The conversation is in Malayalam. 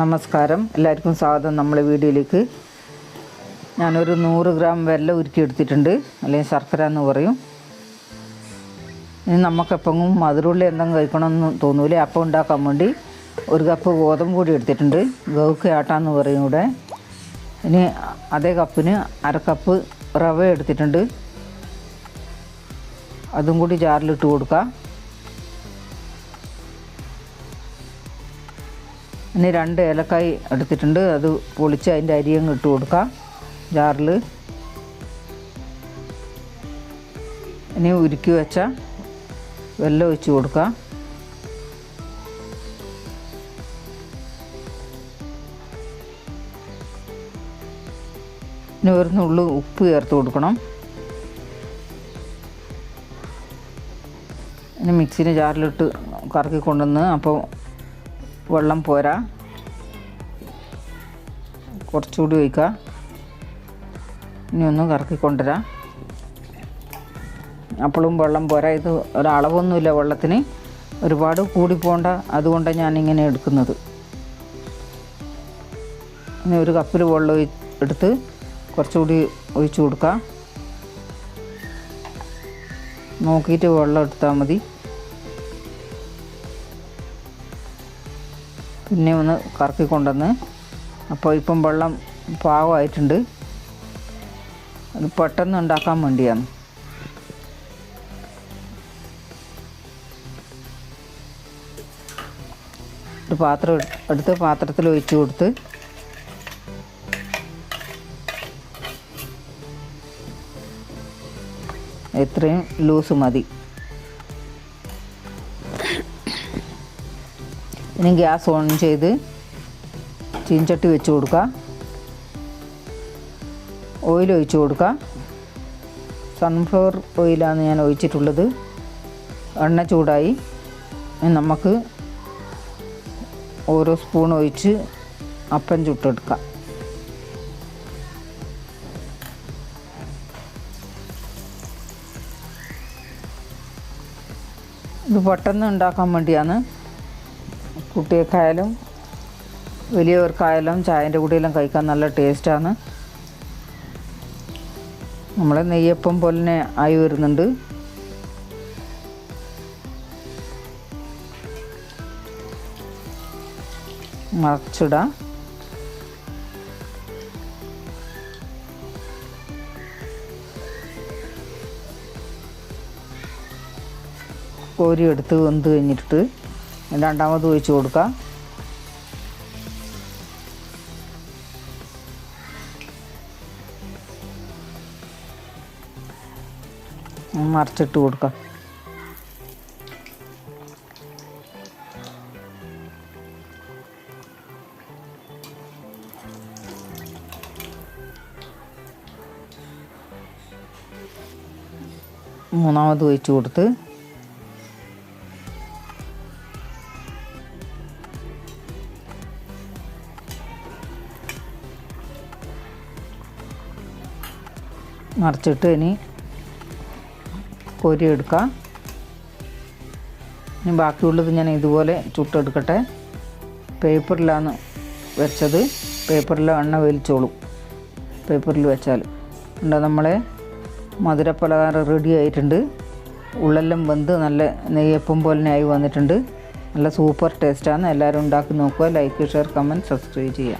നമസ്കാരം. എല്ലാവർക്കും സ്വാഗതം നമ്മളെ വീഡിയോയിലേക്ക്. ഞാനൊരു നൂറ് ഗ്രാം വെല്ലം ഉരുക്കിയെടുത്തിട്ടുണ്ട്. അല്ലെങ്കിൽ ശർക്കര എന്ന് പറയും. ഇനി നമുക്കെപ്പോഴും മധുരമുള്ള എന്തെങ്കിലും കഴിക്കണമെന്ന് തോന്നൂലേ അപ്പം ഉണ്ടാക്കാൻ വേണ്ടി ഒരു കപ്പ് ഗോതമ്പ് കൂടി എടുത്തിട്ടുണ്ട്. ഗൗക്ക് ആട്ടാന്ന് പറയും ഇവിടെ. ഇനി അതേ കപ്പിന് അര കപ്പ് റവ എടുത്തിട്ടുണ്ട്. അതും കൂടി ജാറിലിട്ട് കൊടുക്കാം. ഇനി രണ്ട് ഏലക്കായ് എടുത്തിട്ടുണ്ട്. അത് പൊളിച്ച് അതിന്റെ അരിയും ഇട്ട് കൊടുക്കാം. ജാറിൽ ഇനി ഉരുക്കി വെച്ച വെല്ലം ഒഴിച്ച് കൊടുക്കാം. ഇനി ഒരു നുള്ളു ഉപ്പ് ചേർത്ത് കൊടുക്കണം. ഇനി മിക്സിന് ജാറിലിട്ട് കറക്കി കൊണ്ടുവന്ന് അപ്പോൾ വെള്ളം പോരാ. കുറച്ചുകൂടി ഒഴിക്കുക ഇനി ഒന്ന് കറക്കി കൊണ്ടുവരാം അപ്പോഴും വെള്ളം പോരാ. ഇത് ഒരളവൊന്നുമില്ല വെള്ളത്തിന്. ഒരുപാട് കൂടി പോകണ്ട അതുകൊണ്ടാണ് ഞാനിങ്ങനെ എടുക്കുന്നത്. ഇനി ഒരു കപ്പിൽ വെള്ളം എടുത്ത് കുറച്ചുകൂടി ഒഴിച്ചു കൊടുക്കാം. നോക്കിയിട്ട് വെള്ളം എടുത്താൽ മതി. പിന്നെ ഒന്ന് കറക്കി കൊണ്ടുവന്ന് അപ്പോൾ ഇപ്പം വെള്ളം പാകമായിട്ടുണ്ട്. അത് പെട്ടെന്ന് ഉണ്ടാക്കാൻ വേണ്ടിയാണ്. ഒരു പാത്രം എടുത്ത് പാത്രത്തിൽ ഒഴിച്ച് കൊടുത്ത് എത്രയും ലൂസ് മതി. ഇനി ഗ്യാസ് ഓൺ ചെയ്ത് ചീഞ്ചട്ടി വെച്ച് കൊടുക്കുക. ഓയിൽ ഒഴിച്ച് കൊടുക്കുക. സൺഫ്ലവർ ഓയിലാണ് ഞാൻ ഒഴിച്ചിട്ടുള്ളത്. എണ്ണ ചൂടായി. നമുക്ക് ഓരോ സ്പൂൺ ഒഴിച്ച് അപ്പം ചുട്ടെടുക്കാം. ഇത് പെട്ടെന്ന് ഉണ്ടാക്കാൻ വേണ്ടിയാണ് കുട്ടികൾക്കായാലും വലിയവർക്കായാലും ചായന്റെ കൂടെയെല്ലാം കഴിക്കാൻ നല്ല ടേസ്റ്റാണ്. നമ്മൾ നെയ്യപ്പം പോലെ ആയി വരുന്നുണ്ട്. മറച്ചിടാം. കോരി എടുത്ത് വെന്ത് കഴിഞ്ഞിട്ട് രണ്ടാമത് ഒഴിച്ചു കൊടുക്കാം മറിച്ചിട്ട് കൊടുക്കാം മൂന്നാമത് ഒഴിച്ചു കൊടുത്ത് മറിച്ചിട്ട് ഇനി കോരി എടുക്കാം. ഇനി ബാക്കിയുള്ളത് ഞാൻ ഇതുപോലെ ചുട്ടെടുക്കട്ടെ. പേപ്പറിലാണ് വെച്ചത്. പേപ്പറിൽ എണ്ണ വലിച്ചോളും പേപ്പറിൽ വെച്ചാൽ. ഉണ്ട് നമ്മളെ? മധുരപ്പലഹാരം റെഡി ആയിട്ടുണ്ട്. ഉള്ളെല്ലാം വെന്ത് നല്ല നെയ്യപ്പം പോലെ ആയി വന്നിട്ടുണ്ട്. നല്ല സൂപ്പർ ടേസ്റ്റാണ് എല്ലാവരും ഉണ്ടാക്കി നോക്കുക. ലൈക്ക് ഷെയർ കമന്റ് സബ്സ്ക്രൈബ് ചെയ്യുക